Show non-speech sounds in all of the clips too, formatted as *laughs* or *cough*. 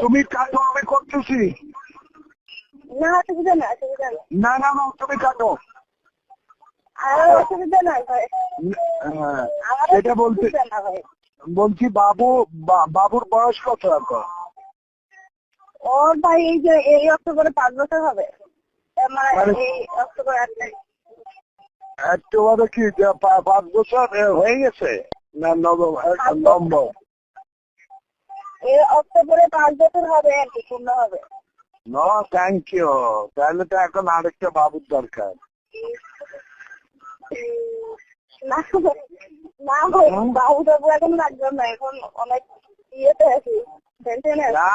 তুমি কাটো আমি করতেছি। না অসুবিধা না অসুবিধা না না তুমি কাটো। অসুবিধা নাই ভাই। হ্যাঁ, এটা বলতে বলছি বাবু বাবুর বয়স কত এখন? ওর ভাই এই যে এই অক্টোবরে পাঁচ বছর হবে। মানে মানে- এই অক্টোবর কি পাঁচ বছর হয়ে গেছে? না নবম নম্বর এই অক্টোবরে পাঁচ বছর হবে আর কি পূর্ণ হবে। নো থ্যাংক ইউ তাহলে তো এখন আরেকটা বাবুর দরকার। না না বাবু টাবু এখন লাগবে না এখন অনেক ইয়েতে আছি টেনশনে না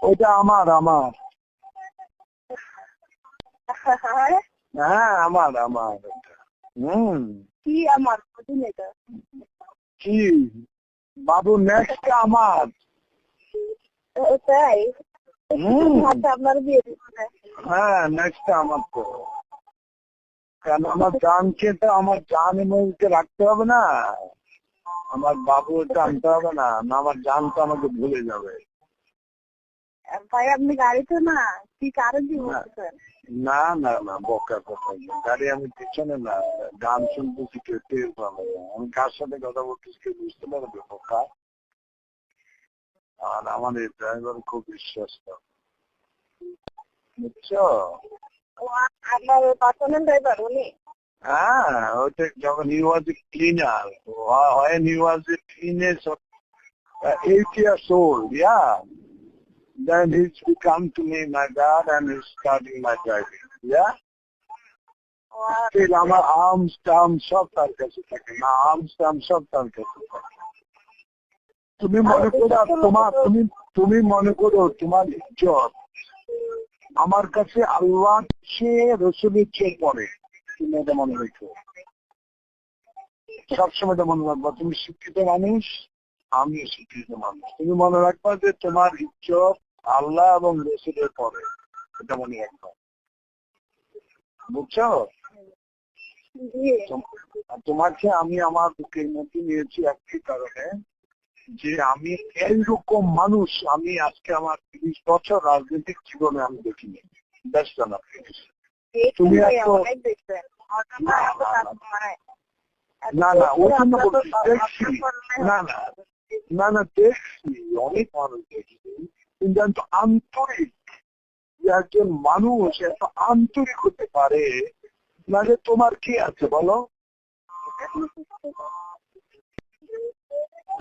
ওইটা আমার আমার। হ্যাঁ আমার আমার হুম। কি আমার? তো কি? বাবু নেক্সট আমার। তাই? আচ্ছা আপনার বিয়ে হ্যাঁ নেক্সট আমার তো। কেন আমার জানকে তো আমার জান মধ্যে রাখতে হবে না? আমার বাবু জানতে হবে না না আমার জান তো আমাকে ভুলে যাবে। ভাই আপনি গাড়িতে না কি কারণ কি না। না না না বকা কথা গাড়ি আমি পিছনে না গান শুনতেছি কেউ টের পাবে না। আমি কার সাথে কথা বলতেছি বুঝতে পারবে বোকা? আর আমার এই ড্রাইভার খুব বিশ্বস্ত বুঝছো ও, আপনার পার্সোনাল ড্রাইভার উনি হ্যাঁ ওইটা যখন he was a cleaner when he was a teenage of uh, eight years old yeah then he's become to me my dad and he's starting my driving yeah O, still আমার আর্মস টার্ম সব তার কাছে থাকে না আর্মস টার্ম সব তার কাছে থাকে তুমি মনে করো তোমার তুমি তুমি মনে করো তোমার ইজ্জত। আমার কাছে আল্লাহ চেয়ে রসুলের চেয়ে পরে। তুমি এটা মনে রেখো। সবসময় এটা মনে রাখবা তুমি শিক্ষিত মানুষ আমি শিক্ষিত মানুষ। তুমি মনে রাখবা যে তোমার ইজ্জত আল্লাহ এবং রসুলের পরে। এটা মনে রাখবা। বুঝছ? তোমাকে আমি আমার বুকের মধ্যে নিয়েছি একটি কারণে। যে আমি এইরকম মানুষ আমি আজকে আমার তিরিশ বছর রাজনৈতিক জীবনে আমি দেখিনি। ব্যস্ত না তুমি না, না, মানে ওই জন্য বলছি দেখছি। না না না না দেখছি। অনেক মানুষ দেখছি। কিন্তু এত আন্তরিক যে একজন মানুষ এত আন্তরিক হতে পারে। না যে তোমার কি আছে বলো?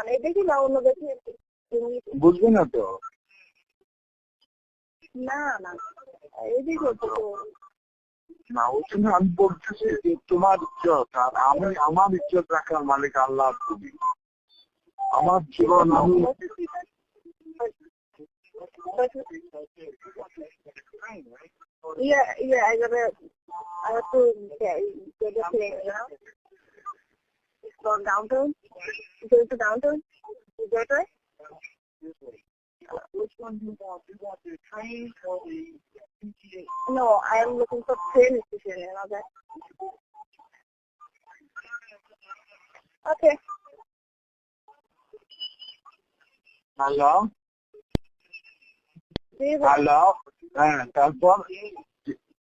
মানে এ দেখি না অন্য দেখি বুঝবে না তো? না না এই তো না ওই জন্য আমি বলতেছি যে তোমার ইজ্জত আর আমি আমার ইজ্জত রাখার মালিক আল্লাহ তুমি। আমার জীবন আমি Yeah, yeah, I gotta, I go downtown? Go to downtown? Is that right? Which one do you want? Do you want the train or the PTA? No, I am looking for train station and all that. Okay. Hello? Hello? Uh, transform?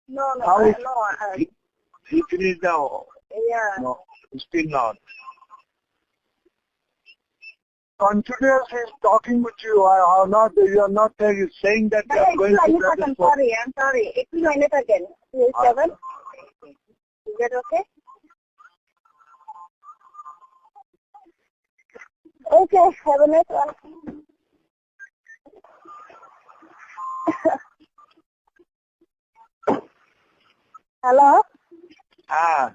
No, no, How is, no. Uh, it is now. Yeah. No, still not considers he's talking with you I am not, you are not you saying that you are going to that. I'm sorry, I'm sorry. It will end it again. Is that okay? Okay, have a nice one. *laughs* Hello? Ah.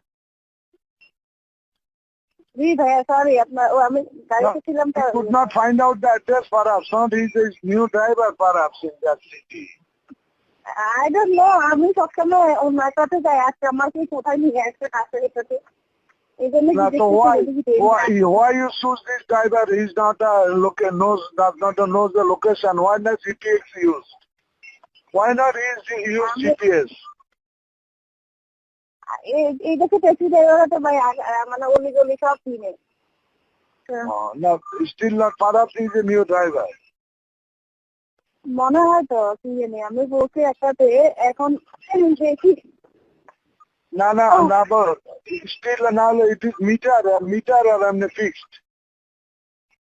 জি ভাইয়া sorry আপনার ও আমি গাড়িতে ছিলাম He তো could not find out the address perhaps, not he's a new driver perhaps in that city. I don't know আমি সবসময় ওনার সাথে যাই আজকে আমাকে কোথায় নিয়ে আসছে কাছে সাথে এই জন্য Now, জিজ্ঞেস so why, করছি why, why you choose this driver? He's not a look knows does not knows the location. Why not GPS used? Why not is use GPS? এই দেখে টেক্সি ড্রাইভার হতে ভাই মানে ওলি গলি সব কিনে। মনে হয় তো কি জানি আমি বলছি একসাথে এখন না না না না হলে মিটার আর মিটার আর এমনি ফিক্সড